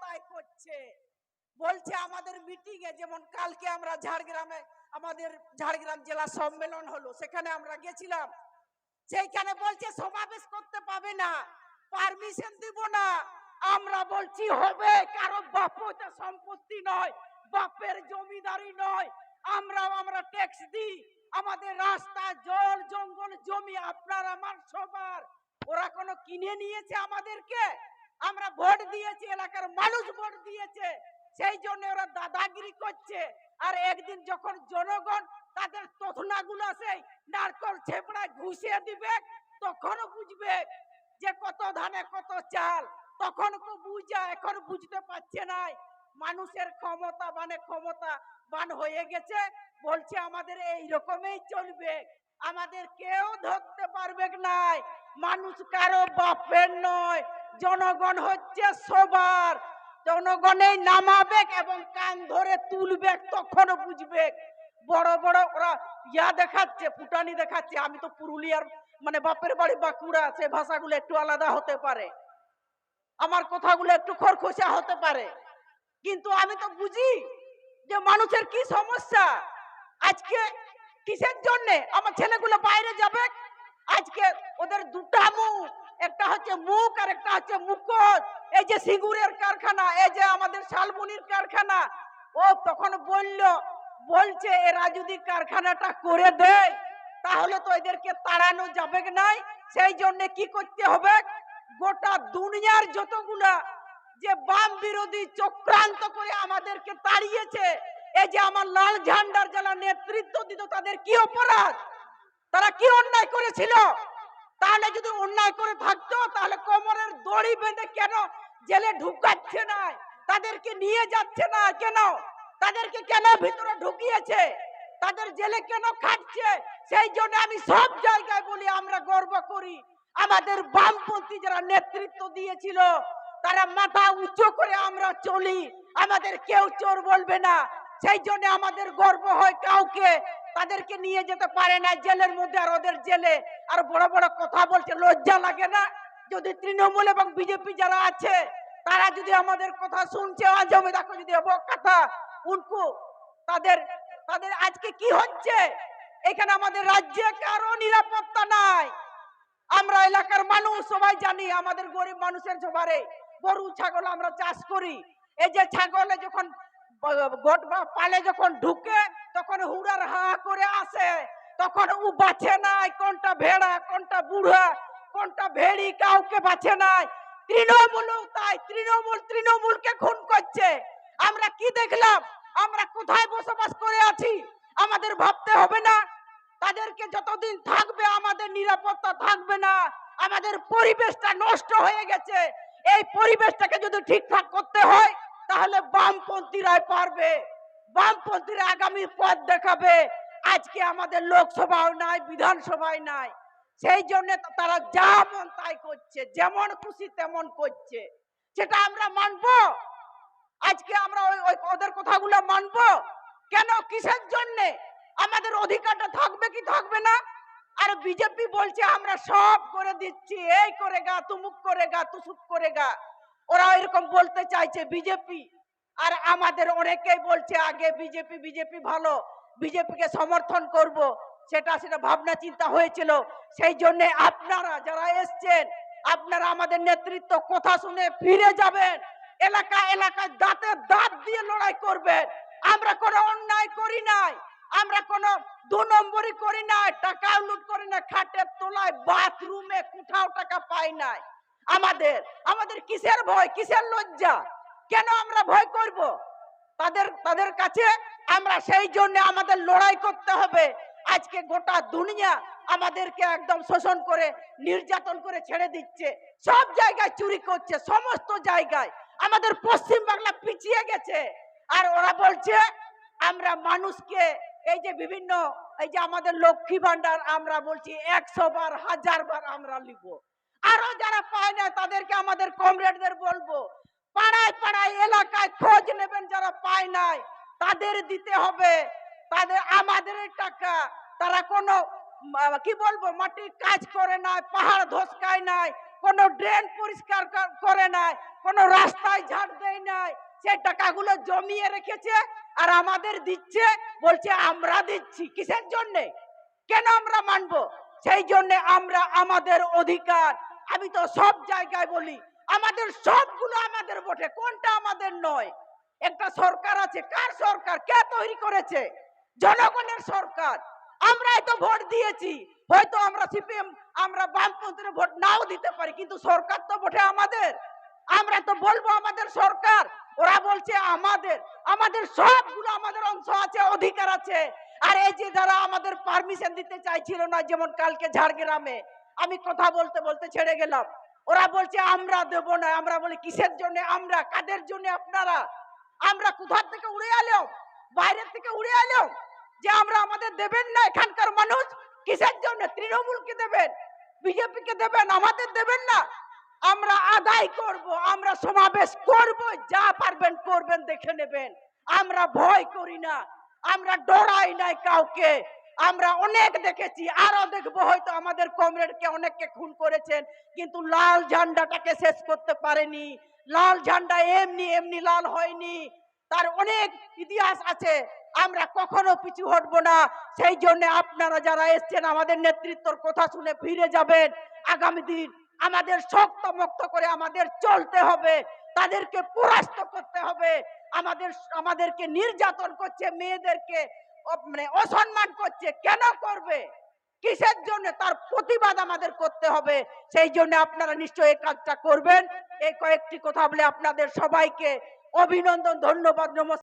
তাই করছে। বলছে, আমাদের মিটিং এ যেমন কালকে আমরা ঝাড়গ্রামে, আমাদের ঝাড়গ্রাম জেলা সম্মেলন হলো, সেখানে আমরা গেছিলাম। সেইখানে বলছে, সমাবেশ করতে পাবে না পারমিশন দিব না। আমরা বলছি, হবে, কারও বাপটা সম্পত্তি নয়, বাপের জমিদারি নয়। আমরাও আমরা ট্যাক্স দিই। আমাদের রাস্তা, জল, জঙ্গল, জমি, আপনার, আমার, সবার। ওরা কোনো কিনে নিয়েছে আমাদেরকে? আমরা ভোট দিয়েছি, এলাকার মানুষ ভোট দিয়েছে। সেই জন্য ওরা দাদাগিরি করছে। আর একদিন যখন জনগণ তাদের তথনাগুলো সেই নারকল ছেপড়ায় ঘুষিয়ে দিবে, তখনও বুঝবে যে কত ধানে কত চাল। তখন বুঝা, এখন বুঝতে পারছে নাই। মানুষের ক্ষমতা মানে ক্ষমতা বান হয়ে গেছে। বলছে, আমাদের এই রকমই চলবে। আমাদের কেউ ধরতে পারবে নাই। মানুষ কারও বাপের নয়, জনগণ হচ্ছে সবার। জনগণেই নামাবে এবং কান ধরে তুলবে তখন বুঝবে। বড় বড় ওরা ইয়া দেখাচ্ছে, ফুটানি দেখাচ্ছে। আমি তো পুরুলিয়ার মানে বাপের বাড়ি বাঁকুড়া, সে ভাষাগুলো একটু আলাদা হতে পারে। আমার কথাগুলো একটু খরখসা হতে পারে। কিন্তু আমি তো বুঝি যে মানুষের কি সমস্যা? আজকে কিসের জন্যে? আমার ছেলেগুলো বাইরে যাবে? আজকে ওদের দুটা মুখ, একটা হচ্ছে মুখ আর একটা হচ্ছে মুখোশ। এই যে সিঙ্গুরের কারখানা, এই যে আমাদের শালবনির কারখানা, ও তখন বলল, বলছে, এরা যদি কারখানাটা করে দেয়, তাহলে তো এদেরকে তাড়ানো যাবে নাই। সেই জন্য কি করতে হবে? গোটা দুনিয়ার যতগুলা যে বাম বিরোধী চক্রান্ত করে আমাদেরকে তাড়িয়েছে, এই যে আমার লাল ঝান্ডার যারা নেতৃত্ব দিত, তাদের কি অপরাধ? তারা কি অন্যায় করেছিল? তাহলে যদি অন্যায় করে থাকতো, তাহলে কোমরের দড়ি বেঁধে কেন জেলে ঢুকাচ্ছে না? তাদেরকে নিয়ে যাচ্ছে না কেন? তাদেরকে কেন ভিতরে ঢুকিয়েছে? তাদের জেলে কেন খাটছে? সেই জন্য আমি সব জায়গায় বলি, আমরা গর্ব করি। আমাদের বামপন্থী যারা নেতৃত্ব দিয়েছিল, তারা মাথা উঁচু করে আমরা চলি। আমাদের কেউ চোর বলবে না। সেই জন্য আমাদের গর্ব হয় কাউকে। তাদেরকে নিয়ে যেতে পারে না, জেলের মধ্যে আর ওদের জেলে। আর বড় বড় কথা বলছে লজ্জা লাগে না? যদি তৃণমূল এবং বিজেপি যারা আছে, তারা যদি আমাদের কথা শুনছে আজমে দেখো যদি কথা উনকু, তাদের তাদের আজকে কি হচ্ছে? এখানে আমাদের রাজ্যে কারও নিরাপত্তা নাই। আমরা এলাকার মানুষ, সবাই জানি আমাদের গরিব মানুষের সবারে গরু, ছাগল আমরা চাষ করি। এই যে ছাগলে যখন পালে যখন ঢুকে, তখন হুড়ার হা করে আসে। তখন ও বাছে নাই, কোনটা ভেড়া, কোনটা বুড়া, কোনটা ভেড়ি, কাউকে বাছে নাই। তৃণমূল তাই, তৃণমূল, তৃণমূলকে খুন করছে। আমরা কি দেখলাম? আমরা কোথায় বসবাস করে আছি? আমাদের ভাবতে হবে না। তাদেরকে যতদিন থাকবে, আমাদের নিরাপত্তা থাকবে না। আমাদের পরিবেশটা নষ্ট হয়ে গেছে। এই পরিবেশটাকে যদি ঠিকঠাক করতে হয় তাহলে বামপন্থীরাই পারবে। বামপন্থীরা আগামী পথ দেখাবে। আজকে আমাদের লোকসভাও নাই, বিধানসভায় নাই। সেই জন্য তারা যা মন তাই করছে, যেমন খুশি তেমন করছে। সেটা আমরা মানবো। আজকে আমরা ওই ওদের কথাগুলো মানবো। কেন? কিসের জন্য? আমাদের অধিকারটা থাকবে কি থাকবে না? আর বিজেপি বলছে, আমরা সব করে দিচ্ছি, এই করে গা, তুমুক করে গা, তুসুক করে গা। ওরা এরকম বলতে চাইছে, বিজেপি। আর আমাদের অনেকেই বলছে, আগে বিজেপি বিজেপি ভালো, বিজেপিকে সমর্থন করব। সেটা সেটা ভাবনা চিন্তা হয়েছিল। সেই জন্য আপনারা যারা এসছেন, আপনারা আমাদের নেতৃত্ব কথা শুনে ফিরে যাবেন। এলাকা, এলাকায় দাঁতে দাঁত দিয়ে লড়াই করবেন। আমরা কোনো অন্যায় করি নাই। আমরা কোনো দু নম্বরই করি নাই। টাকা লুট করি না, খাটের তোলায় বাথরুমে কোথাও টাকা পাই নাই। আমাদের আমাদের কিসের ভয়, কিসের লজ্জা? কেন আমরা ভয় করব? তাদের তাদের কাছে আমরা সেই জন্য আমাদের লড়াই করতে হবে। আজকে গোটা দুনিয়া আমাদেরকে একদম শোষণ করে, নির্যাতন করে ছেড়ে দিচ্ছে। সব জায়গায় চুরি করছে, সমস্ত জায়গায়। আমাদের পশ্চিম বাংলা পিছিয়ে গেছে। আর ওরা বলছে, আমরা মানুষকে এই যে বিভিন্ন, এই যে আমাদের লক্ষ্মী ভান্ডার আমরা বলছি একশো বার, হাজার বার আমরা লিখব আরও যারা পায় না, তাদেরকে আমাদের কমরেডদের বলব, পাড়ায় পাড়ায়, এলাকায় খোঁজ নেবেন যারা পায় নাই, তাদের দিতে হবে। তাদের, আমাদের টাকা, তারা কোনো কি বলব মাটির কাজ করে নাই, পাহাড় ধসকায় নাই, কোনো ড্রেন পরিষ্কার করে নাই, কোনো রাস্তায় ঝাড় দেয় নাই সেই টাকাগুলো জমিয়ে রেখেছে আর আমাদের দিচ্ছে, বলছে আমরা দিচ্ছি। কিসের জন্যে? কেন আমরা মানবো? সেই জন্য আমরা আমাদের অধিকার আমি তো সব জায়গায় বলি, আমাদের সবগুলো আমাদের বটে, কোনটা আমাদের নয়? একটা সরকার আছে, কার সরকার? কে তৈরি করেছে? জনগণের সরকার। আমরাই তো ভোট দিয়েছি, হয়তো আমরা সিপিএম, আমরা বামপন্থীর ভোট নাও দিতে পারি, কিন্তু সরকার তো বটে আমাদের। আমরা তো বলব আমাদের সরকার, ওরা বলছে আমাদের আমাদের সবগুলো আমাদের অংশ আছে, অধিকার আছে। আর এই যে যারা আমাদের পারমিশন দিতে চাইছিল না, যেমন কালকে ঝাড়গ্রামে আমি কথা বলতে বলতে ছেড়ে গেলাম। ওরা বলছে, আমরা দেব না। আমরা বলি, কিসের জন্য? আমরা? কাদের জন্য আপনারা? আমরা কোথার থেকে উড়ে এলাম বাইরের থেকে উড়ে এলাম যে আমরা আমাদের দেবেন না এখানকার মানুষ? কিসের জন্য? তৃণমূলকে দেবেন? বিজেপিকে দেবেন? আমাদের দেবেন না? আমরা আদায় করব, আমরা সমাবেশ করব, যা পারবেন করবেন, দেখে নেবেন। আমরা ভয় করি না। আমরা ডরাই নাই কাউকে। আমরা অনেক দেখেছি, আরও দেখব, হয়তো আমাদের কমরেডকে অনেককে খুন করেছেন, কিন্তু লাল ঝান্ডাটাকে শেষ করতে পারেনি। লাল ঝান্ডা এমনি এমনি লাল হয়নি। তার অনেক ইতিহাস আছে, আমরা কখনো পিছু হটবো না। সেই জন্য আপনারা যারা এসছেন, আমাদের নেতৃত্বর কথা শুনে ফিরে যাবেন। আগামী দিন আমাদের শক্ত মুক্ত করে আমাদের চলতে হবে, তাদেরকে পরাস্ত করতে হবে। আমাদের, আমাদেরকে নির্যাতন করছে মেয়েদেরকে মানে অসম্মান করছে, কেন করবে? কিসের জন্য তার প্রতিবাদ আমাদের করতে হবে? সেই জন্য আপনারা নিশ্চয়ই এই কাজটা করবেন। এই কয়েকটি কথা বলে আপনাদের সবাইকে অভিনন্দন, ধন্যবাদ, নমস্কার।